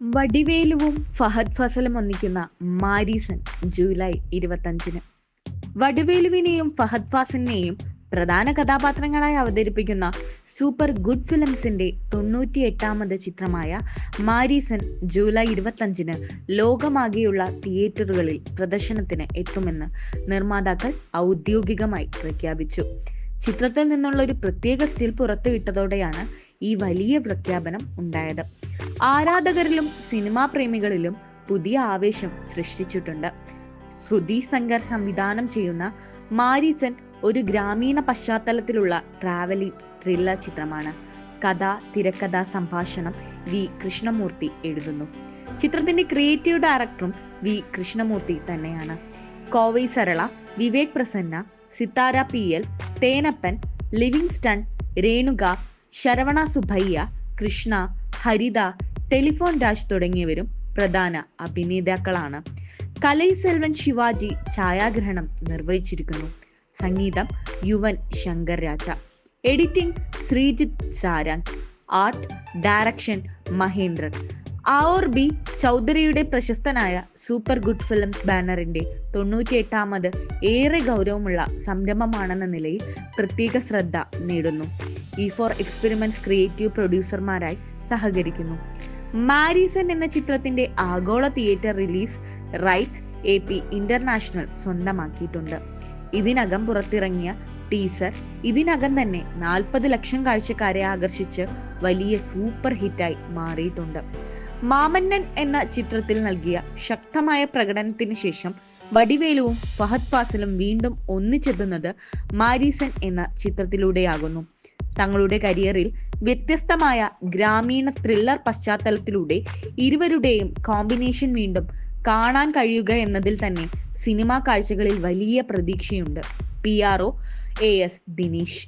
വടിവേലുവും ഫഹദ് ഫസലും ഒന്നിക്കുന്ന മാരീസൺ ജൂലൈ ഇരുപത്തഞ്ചിന്. വടിവേലുവിനെയും ഫഹദ് ഫാസലിനെയും പ്രധാന കഥാപാത്രങ്ങളായി അവതരിപ്പിക്കുന്ന സൂപ്പർ ഗുഡ് ഫിലിംസിന്റെ തൊണ്ണൂറ്റി എട്ടാമത് ചിത്രമായ മാരീസൺ ജൂലൈ ഇരുപത്തഞ്ചിന് ലോകമാകെയുള്ള തിയേറ്ററുകളിൽ പ്രദർശനത്തിന് എത്തുമെന്ന് നിർമ്മാതാക്കൾ ഔദ്യോഗികമായി പ്രഖ്യാപിച്ചു. ചിത്രത്തിൽ നിന്നുള്ള ഒരു പ്രത്യേക സ്റ്റിൽ പുറത്തുവിട്ടതോടെയാണ് ഈ വലിയ പ്രഖ്യാപനം ഉണ്ടായത്. ആരാധകരിലും സിനിമാ പ്രേമികളിലും പുതിയ ആവേശം സൃഷ്ടിച്ചിട്ടുണ്ട്. ശ്രുതി ശങ്കർ സംവിധാനം ചെയ്യുന്ന മാരിസൻ ഒരു ഗ്രാമീണ പശ്ചാത്തലത്തിലുള്ള ട്രാവലിംഗ് ത്രില്ലർ ചിത്രമാണ്. കഥ തിരക്കഥ സംഭാഷണം വി കൃഷ്ണമൂർത്തി എഴുതുന്നു. ചിത്രത്തിന്റെ ക്രിയേറ്റീവ് ഡയറക്ടറും വി കൃഷ്ണമൂർത്തി തന്നെയാണ്. Kovai Sarala Vivek Prasanna Sithara P L Thenappan Livingston Renuka Saravana Subbaiah Krishna Haritha Telephone Raj തുടങ്ങിയവരും പ്രധാന അഭിനേതാക്കളാണ്. കലൈ സെൽവൻ ശിവാജി ഛായാഗ്രഹണം നിർവഹിച്ചിരിക്കുന്നു. സംഗീതം Yuvan Shankar Raja editing Sreejith Sarang art direction Mahendran. R B ചൗധരിയുടെ പ്രശസ്തനായ സൂപ്പർ ഗുഡ് ഫിലിംസ് ബാനറിന്റെ തൊണ്ണൂറ്റിയെട്ടാമത് ഏറെ ഗൗരവമുള്ള സംരംഭമാണെന്ന നിലയിൽ പ്രത്യേക ശ്രദ്ധ നേടുന്നു. ഇ ഫോർ എക്സ്പെരിമെന്റ്സ് ക്രിയേറ്റീവ് പ്രൊഡ്യൂസർമാരായി സഹകരിക്കുന്നു. മാരീസൺ എന്ന ചിത്രത്തിന്റെ ആഗോള theatre release right A P international സ്വന്തമാക്കിയിട്ടുണ്ട്. ഇതിനകം പുറത്തിറങ്ങിയ ടീസർ ഇതിനകം തന്നെ നാൽപ്പത് ലക്ഷം കാഴ്ചക്കാരെ ആകർഷിച്ച് വലിയ സൂപ്പർ ഹിറ്റായി മാറിയിട്ടുണ്ട്. മാമന്നൻ എന്ന ചിത്രത്തിൽ നൽകിയ ശക്തമായ പ്രകടനത്തിന് ശേഷം വടിവേലുവും ഫഹദ് ഫാസിലും വീണ്ടും ഒന്നിച്ചെത്തുന്നത് മാരീസൺ എന്ന ചിത്രത്തിലൂടെയാകുന്നു. തങ്ങളുടെ കരിയറിൽ വ്യത്യസ്തമായ ഗ്രാമീണ ത്രില്ലർ പശ്ചാത്തലത്തിലൂടെ ഇരുവരുടെയും കോമ്പിനേഷൻ വീണ്ടും കാണാൻ കഴിയുക എന്നതിൽ തന്നെ സിനിമാ കാഴ്ചകളിൽ വലിയ പ്രതീക്ഷയുണ്ട്. P R O A S Dinesh